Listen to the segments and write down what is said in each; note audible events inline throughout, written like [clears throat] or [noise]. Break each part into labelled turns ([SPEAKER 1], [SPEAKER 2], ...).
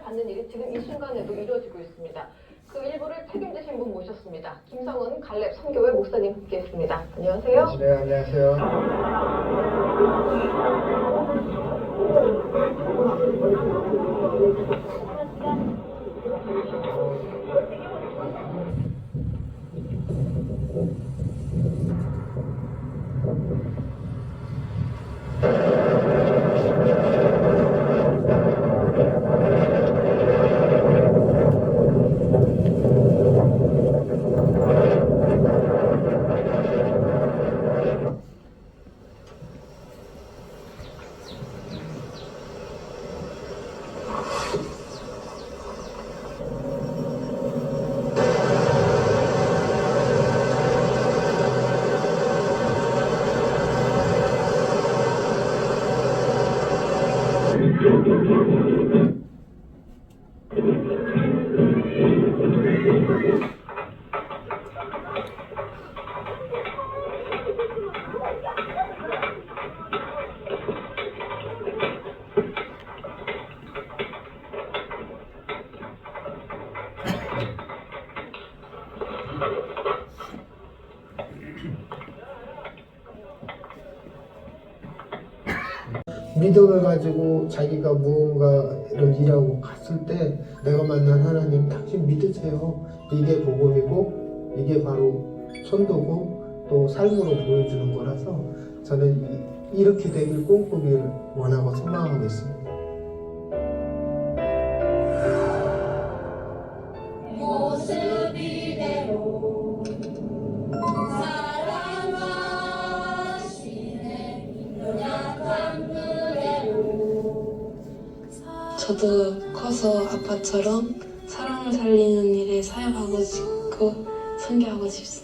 [SPEAKER 1] 심판을 받는 일이 지금 이 순간에도 이루어지고 있습니다. 그 일부를 책임지신 분 모셨습니다. 김성은 갈렙 선교회 목사님 함께했습니다. 안녕하세요.
[SPEAKER 2] 네, 안녕하세요. 믿음을 가지고 자기가 무언가를 일하고 갔을 때 내가 만난 하나님 당신 믿으세요. 이게 복음이고 이게 바로 선도고 또 삶으로 보여주는 거라서 저는 이- 이렇게 되길 꿈꾸기를 원하고 소망하고 있습니다.
[SPEAKER 3] 저도 커서 아빠처럼 사람을 살리는 일에 사역하고 싶고 선교하고 싶습니다.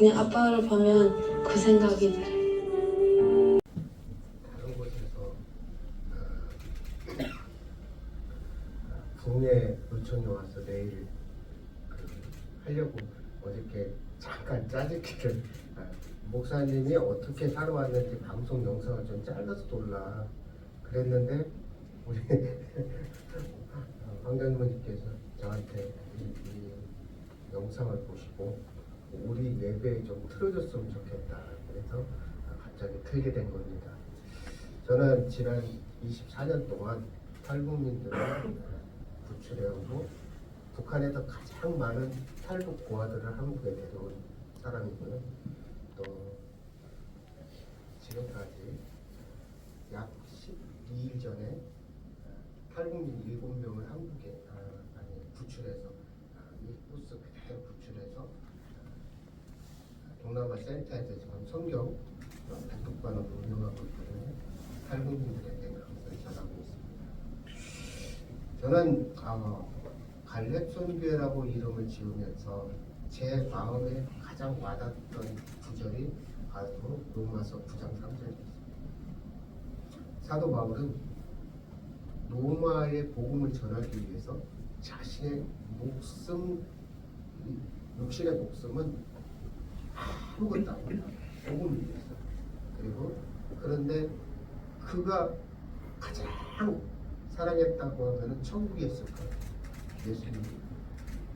[SPEAKER 3] 그냥 아빠를 보면 그 생각이 들어요.
[SPEAKER 2] 다른 곳에서 어, 국내 요청이 와서 내일 그 하려고 어저께 잠깐 짜증기를 아, 목사님이 어떻게 살아왔는지 방송 영상을 좀 잘라서 돌라 그랬는데 우리 어, 황장모님께서 저한테 이, 이 영상을 보시고 우리 예배에 좀 틀어줬으면 좋겠다 그래서 갑자기 틀게 된 겁니다. 저는 지난 24년 동안 탈북민들을 구출해오고 북한에서 가장 많은 탈북 고아들을 한국에 데려온 사람이고요. 또 지금까지 약 12일 전에 탈북민 7명을 한국에 아, 아니 구출해서 아, 이 버스 그대로 구출해서 아, 동남아 센터에서 지금 성경 단톡방을 운영하고 있거든요. 탈북민들에게 항상 전하고 있습니다. 저는 어, 갈렙선교회라고 이름을 지으면서 제 마음에 가장 와닿던 구절이 바로 로마서 9장 3절입니다. 사도 바울은 로마의 복음을 전하기 위해서 자신의 목숨, 이 육신의 목숨은 아무것도 아닙니다. 복음을 위해서. 그리고 그런데 그가 가장 사랑했다고 하면은 천국에 있을 거예요. 예수님.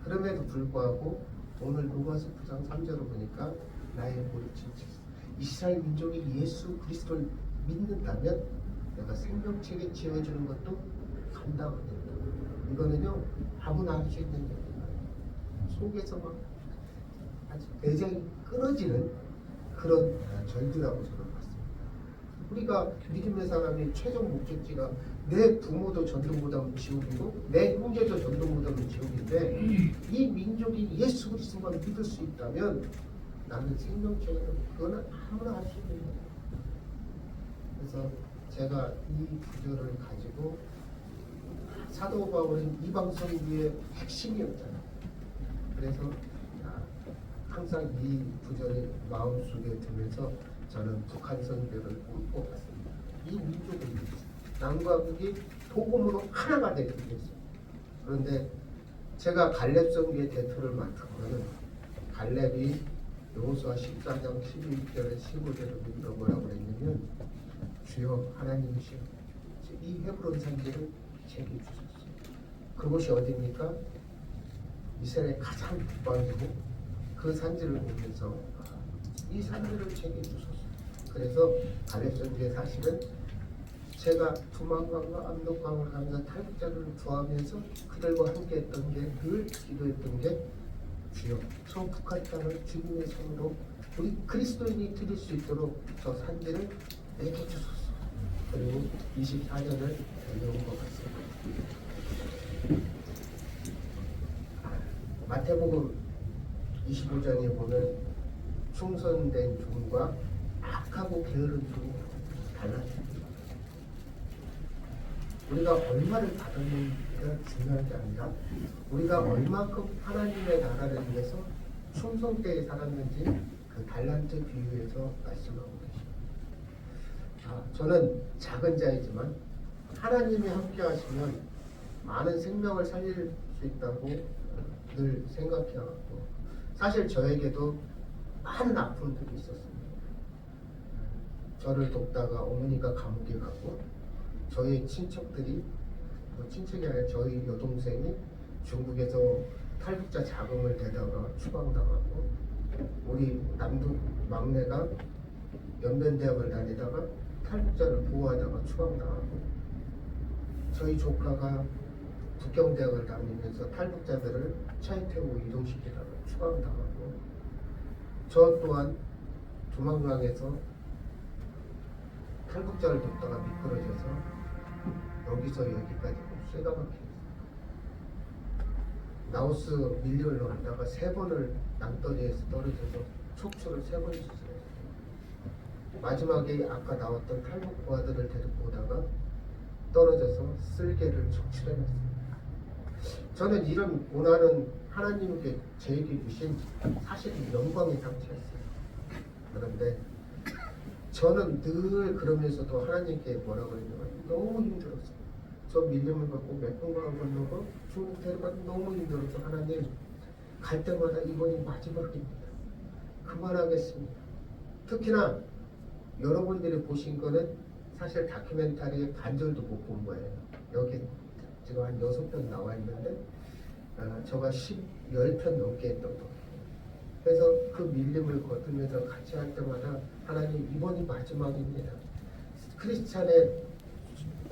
[SPEAKER 2] 그럼에도 불구하고 오늘 로마서 9장 3절을 보니까 나의 모르친 이스라엘 민족이 예수 그리스도를 믿는다면 내가 생명책에 지어주는 것도 간다고 된다. 이거는요 아무나 할 수 있는 아니에요. 속에서 막 내장이 끊어지는 그런 절규라고 저는 봤습니다. 우리가 믿음의 사람의 최종 목적지가 내 부모도 전도무덤 지옥이고 내 형제도 전도무덤 지옥인데 이 민족이 예수 그리스도만 믿을 수 있다면 나는 생명체는 그거는 아무나 할 수 있는 거예요. 그래서 제가 이 구절을 가지고 사도 바울은 이방선교의 핵심이었잖아요. 그래서 아, 항상 이 구절이 마음속에 들면서 저는 북한 선교를 꿈꿔 봤습니다. 이 민족을 위해서 남과 북이 복음으로 하나가 되기 위해서 그런데 제가 갈렙 선교의 대표를 맡으면은 갈렙이 여호수아 14장 11절에 15절에 이런 뭐라고 그랬냐면 주여 하나님이시여 이 헤브론 산지를 제게 주셨어요. 그곳이 어디입니까? 이스라엘 가장 북방이고 그 산지를 보면서 이 산지를 제게 주소서. 그래서 선지의 사실은 제가 두만강과 압록강을 가면서 탈북자를 구하면서 그들과 함께 했던 게 늘 기도했던 게 주여 저 북한 땅을 주님의 손으로 우리 그리스도인이 드릴 수 있도록 저 산지를 내게 주소서. 그리고 24년을 달려온 것 같습니다. 마태복음 25장에 보면 충성된 종과 악하고 게으른 종이 달라집니다. 우리가 얼마를 받았는지가 중요한 게 아니라 우리가 얼마큼 하나님의 나라를 위해서 충성되게 살았는지 그 달란트 비유에서 말씀하고 계십니다. 아, 저는 작은 자이지만 하나님이 함께 하시면 많은 생명을 살릴 수 있다고 늘 생각해왔고 사실 저에게도 많은 아픔들이 있었습니다. 저를 돕다가 어머니가 감옥에 가고 저희 친척들이 뭐 친척이 아니라 저희 여동생이 중국에서 탈북자 자금을 대다가 추방당하고 우리 남동 막내가 연변대학을 다니다가 탈북자를 보호하다가 추방당하고 저희 조카가 북경대학을 다니면서 탈북자들을 차에 태우고 이동시키다가 추방 당하고 저 또한 조만강에서 탈북자를 돕다가 미끄러져서 여기서 여기까지 쇠가 박혀있어요. 라오스 밀리언로 갔다가 세 번을 낭떠러지에서 떨어져서 척추를 세 번 수술했어요. 마지막에 아까 나왔던 탈북 부하들을 데리고 오다가 떨어져서 쓸개를 적출해놨습니다. 저는 이런 고난은 하나님께 저에게 주신 사실 영광의 상처였어요. 그런데 저는 늘 그러면서도 하나님께 뭐라 그러냐면 너무 힘들었어요. 저 밀림을 받고 메콩강을 건너고 중국 데려가도 너무 힘들어서 하나님 갈 때마다 이번이 마지막입니다. 그만하겠습니다. 특히나 여러분들이 보신 거는 사실 다큐멘터리의 반절도 못 본 거예요. 여기 지금 한 여섯 편 나와 있는데 아, 저가 10, 10편 넘게 했던 거예요. 그래서 그 밀림을 거두면서 같이 할 때마다 하나님 이번이 마지막입니다. 크리스찬의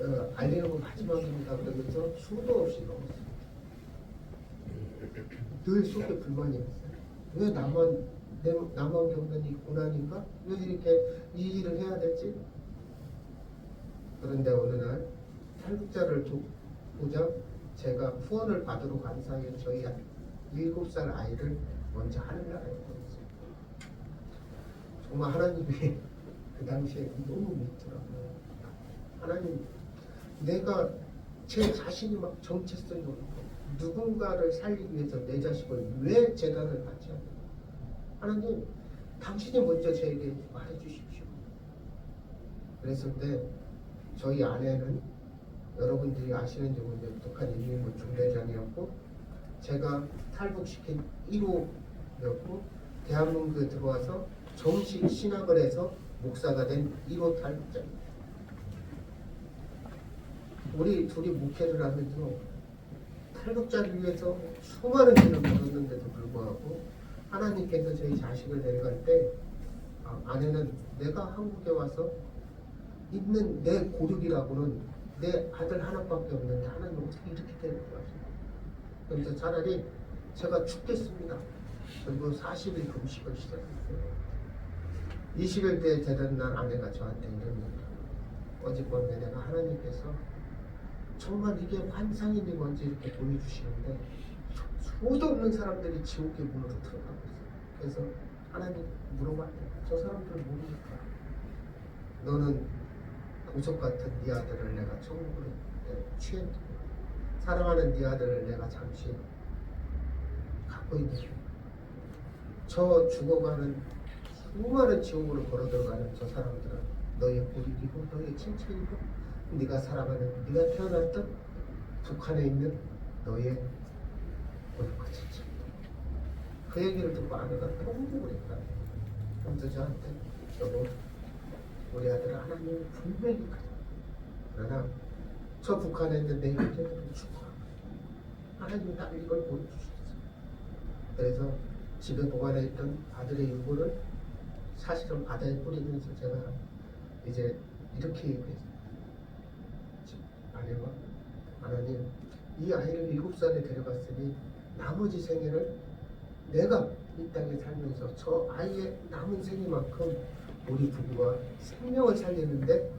[SPEAKER 2] 어, 알리는 건 마지막입니다. 그러면서 수도 없이 넘었어요. 늘 속에 불만이 있어요. 왜 나만 내, 나만 겪는 이 고난인가? 왜 이렇게 이 일을 해야 되지? 그런데 어느 날 탈북자를 보자 제가 후원을 받으러 간 사이에 저희 한 일곱 살 아이를 먼저 하늘나라에 보냈어요. 정말 하나님이 [laughs] 그 당시에 너무 믿더라고요. 하나님, 내가 제 자신이 막 정체성이 없고 누군가를 살리기 위해서 내 자식을 왜 재단을 받지 않나? 하나님, 당신이 먼저 저에게 말해 주십시오. 그랬을 때 저희 아내는 여러분들이 아시는지 모르는데 북한 인민군 중대장이었고 제가 탈북시킨 1호였고 대한민국에 들어와서 정식 신학을 해서 목사가 된 1호 탈북자입니다. 우리 둘이 목회를 하면서 탈북자를 위해서 수많은 일을 벌였는데도 불구하고 하나님께서 저희 자식을 데려갈 때 아, 아내는 내가 한국에 와서 있는 내 고륙이라고는 내 아들 하나밖에 없는데 하나님 어떻게 이렇게 되는 거야? 그래서 차라리 제가 죽겠습니다. 그리고 40일 금식을 시작했어요. 20일 때 되던 날 아내가 저한테 이럽니다. 어젯밤에 내가 하나님께서 정말 이게 환상인지 뭔지 이렇게 보여주시는데 수도 없는 사람들이 지옥의 문으로 들어가고 있어요. 그래서 하나님 물어봤대요. 저 사람들 모르니까 너는 보석 같은 네 아들을 내가 천국으로 취했고 사랑하는 네 아들을 내가 잠시 갖고 있는 저 죽어가는 수많은 지옥으로 걸어 들어가는 저 사람들은 너의 고립이고 너의 친척이고 네가 살아가는 네가 태어났던 북한에 있는 너의 고립과 친척 그 얘기를 듣고 아내가 너무 그랬다. 그래서 저한테 여보 우리 아들 하나님을 분명히 가져 그러나 저 북한에 있는 내 형제들은 죽어 하나님이 나를 이걸 보여주셨어요. 그래서 집에 보관해 있던 아들의 유고를 사실은 바다에 뿌리면서 제가 이제 이렇게 얘기했어요. 집 아내와 하나님 이 아이를 일곱 살에 데려갔으니 나머지 생애를 내가 이 땅에 살면서 저 아이의 남은 생애만큼 우리 부부가 생명을 살리는데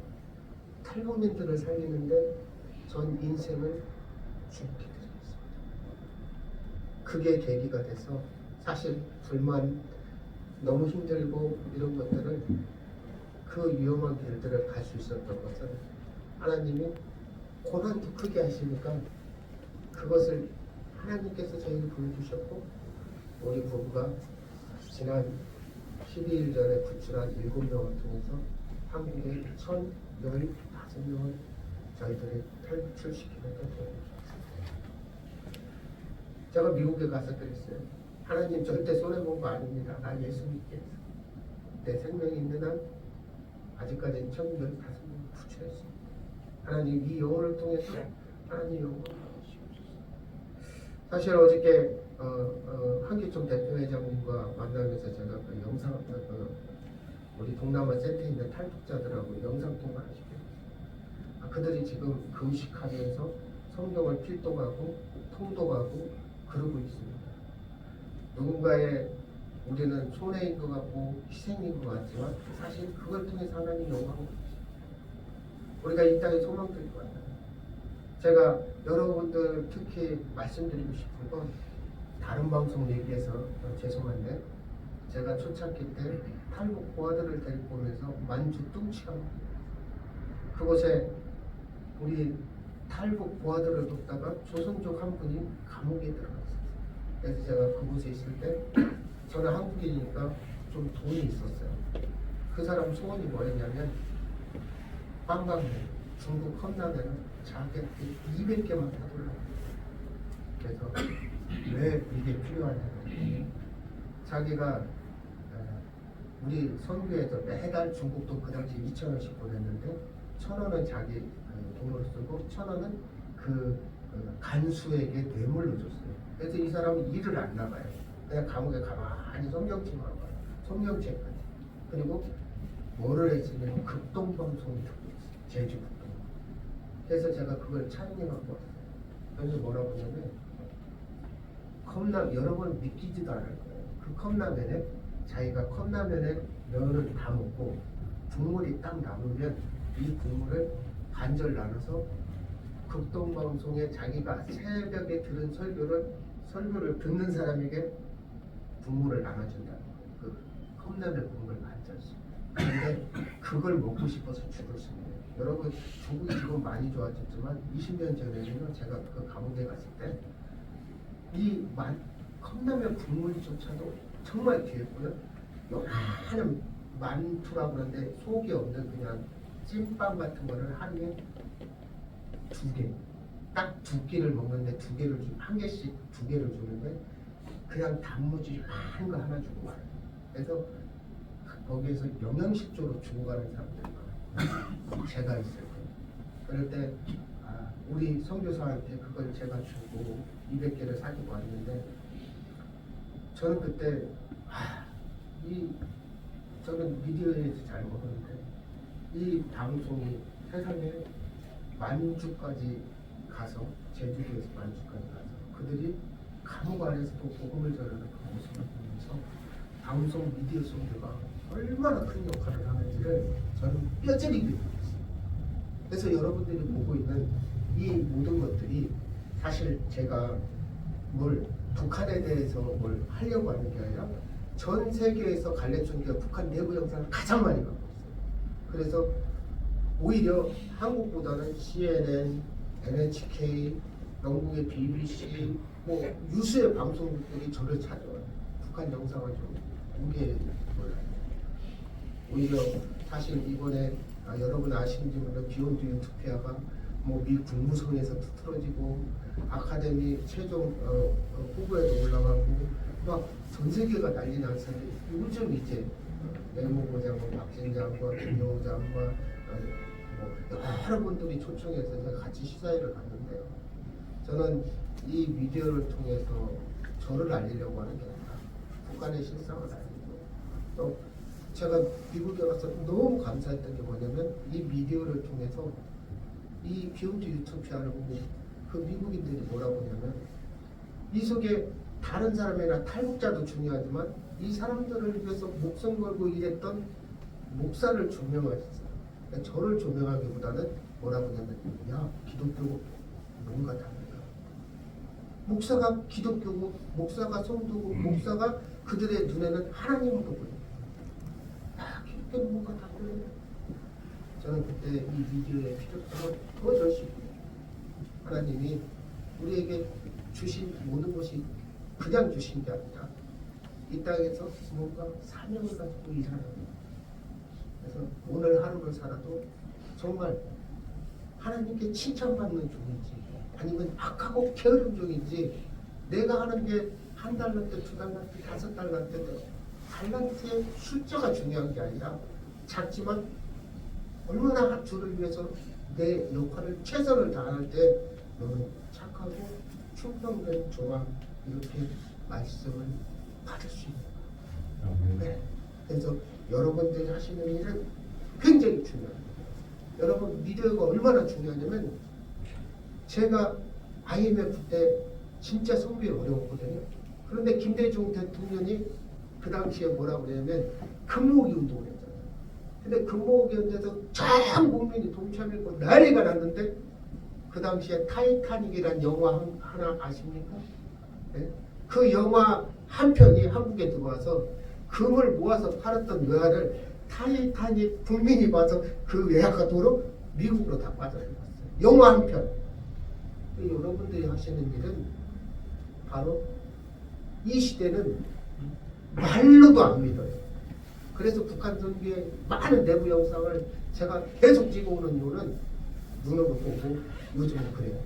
[SPEAKER 2] 탈북민들을 살리는데 전 인생을 죽게 드리겠습니다. 그게 계기가 돼서 사실 불만 너무 힘들고 이런 것들을 그 위험한 길들을 갈 수 있었던 것은 하나님이 고난도 크게 하시니까 그것을 하나님께서 저희를 보여주셨고 우리 부부가 지난 12일 전에 구출한 7명을 통해서 한국에 1,015명을 저희들이 탈출시키는 것입니다. 제가 미국에 가서 그랬어요. 하나님 절대 손해본 거 아닙니다. 나 예수 해서. 내 생명이 있는 한 아직까지 1,015명 구출했습니다. 하나님 이 영혼을 통해서 하나님 영혼을. 사실 어저께 어, 어, 한기총 대표회장님과 만나면서 제가 그 영상 어, 그 우리 동남아 센터에 있는 탈북자들하고 영상 통화를 시켰어요. 아, 그들이 지금 금식하면서 성경을 필독하고 통독하고 그러고 있습니다. 누군가의 우리는 손해인 것 같고 희생인 것 같지만 사실 그걸 통해서 하나님 영광을. 우리가 이 땅에 소망들이 많아요. 제가 여러분들 특히 말씀드리고 싶은 건 다른 방송 얘기해서 어, 죄송한데 제가 초창기 때 탈북 고아들을 데리고 오면서 만주 뚱치가 그곳에 우리 탈북 고아들을 돕다가 조선족 한 분이 감옥에 들어갔어요. 그래서 제가 그곳에 있을 때 [clears throat] 저는 한국인이니까 좀 돈이 있었어요. 그 사람 소원이 뭐였냐면 빵강면 중국 컵라면을 자기한테 200개만 사달라고 그래서 왜 이게 필요하냐면 자기가 어, 우리 선교에서 매달 중국도 그 당시 2천 원씩 보냈는데 천 원은 자기 그 돈으로 쓰고 천 원은 그 어, 간수에게 뇌물로 줬어요. 그래서 이 사람은 일을 안 나가요. 그냥 감옥에 가만히 성경책만 봐요. 성경책까지. 그리고 뭐를 했으면 극동방송을 듣고 있어요. 제주 극동. 그래서 제가 그걸 촬영해 갖고 왔어요. 그래서 뭐라고 하냐면 컵라면 여러 번 믿기지도 않을 거예요. 그 컵라면에 자기가 컵라면에 면을 다 먹고 국물이 딱 남으면 이 국물을 반절 나눠서 극동방송에 자기가 새벽에 들은 설교를 설교를 듣는 사람에게 국물을 나눠준다. 그 컵라면 국물 반절씩. 근데 그걸 먹고 싶어서 죽었습니다. 여러분 중국이 지금 많이 좋아졌지만 20년 전에는요 제가 그 감옥에 갔을 때 이 컵라면 국물조차도 정말 귀했고요. 요만한 만투라 그러는데 속이 없는 그냥 찐빵 같은 거를 하루에 두 개, 딱두 끼를 먹는데 두 개를 주, 한 개씩 두 개를 주는데 그냥 단무지 한거 하나 주고 가요. 그래서 거기에서 영양식조로 주고 가는 사람들이 많아요. 제가 있을 때. 그럴 때 아, 우리 선교사한테 그걸 제가 주고 200개를 사주고 왔는데 저는 그때 아, 이 저는 미디어에서 잘 모르는데 이 방송이 세상에 만주까지 가서 제주도에서 만주까지 가서 그들이 감옥 안에서도 복음을 전하는 그 모습을 보면서 방송 미디어 선교가 얼마나 큰 역할을 하는지를 저는 뼈저리게 느꼈어요. 그래서 여러분들이 보고 있는 이 모든 것들이 사실 제가 뭘 북한에 대해서 뭘 하려고 하는 게 아니라 전 세계에서 갈래촌교가 북한 내부 영상을 가장 많이 갖고 있어요. 그래서 오히려 한국보다는 CNN, NHK, 영국의 BBC, 뭐 유수의 방송들이 저를 찾아와요. 북한 영상을 좀 공개해 몰라요. 오히려 사실 이번에 아, 여러분 아시는지 모르는 비욘드 유토피아가 뭐미 국무성에서 틀어지고 아카데미 최종 어, 어, 후보에도 올라가고 막 전 세계가 난리 났어요. 요즘 이제 외무부 장관 박진 장관, 김영우 장관 어, 뭐 여러 분들이 초청해서 제가 같이 시사회를 갔는데요. 저는 이 미디어를 통해서 저를 알리려고 하는 게 아니라 북한의 실상을 알리고 또 제가 미국에 가서 너무 감사했던 게 뭐냐면 이 미디어를 통해서 이 비욘드 유토피아를 보고 그 미국인들이 뭐라고 하냐면 이 속에 다른 사람이나 탈북자도 중요하지만 이 사람들을 위해서 목숨 걸고 일했던 목사를 조명하셨어요. 그러니까 저를 조명하기보다는 뭐라고 하냐면 야 기독교 뭔가 다르다. 목사가 기독교고 목사가 성도고 목사가 그들의 눈에는 보고 있다. 야 기독교는 뭔가 다르네. 저는 그때 이 미디어의 필요성을 더 절실히 하나님이 우리에게 주신 모든 것이 그냥 주신 게 아니라 이 땅에서 뭔가 사명을 가지고 일하는 그래서 오늘 하루를 살아도 정말 하나님께 칭찬받는 종인지 아니면 악하고 게으른 종인지 내가 하는 게 한 달란트, 두 달란트, 다섯 달란트 달란트의 숫자가 중요한 게 아니라 작지만 얼마나 주를 위해서 내 역할을 최선을 다할 때 너는 착하고 충성된 종아 이렇게 말씀을 받을 수 있는 거야. 네. 그래서 여러분들이 하시는 일은 굉장히 중요합니다. 여러분 미디어가 얼마나 중요하냐면 제가 IMF 때 진짜 성비에 어려웠거든요. 그런데 김대중 대통령이 그 당시에 뭐라고 그러냐면 금모기 운동을. 근데 금모기 운동에서 전 국민이 동참했고 난리가 났는데 그 당시에 타이타닉이라는 영화 한- 하나 아십니까? 네? 그 영화 한 편이 한국에 들어와서 금을 모아서 팔았던 외화를 타이타닉 국민이 봐서 그 외화가 도로 미국으로 다 빠져나갔어요. 영화 한 편. 그 여러분들이 하시는 일은 바로 이 시대는 말로도 안 믿어요. 그래서 북한 정부의 많은 내부 영상을 제가 계속 찍어오는 이유는 눈으로 보고 요즘은 그래요.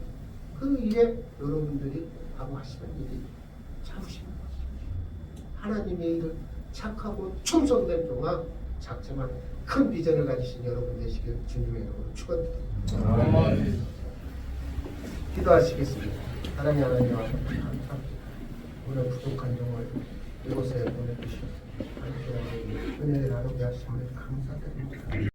[SPEAKER 2] 그 일에 여러분들이 하시는 일이 참으시는 것입니다. 하나님의 일을 착하고 충성된 동안 작지만 큰 비전을 가지신 여러분 되시길 주님의 이름으로 축원드립니다. 기도하시겠습니다. 하나님 하나님 감사합니다. 오늘 부족한 영을 이곳에 함께하고 은혜를 나누게 하심을 감사드립니다.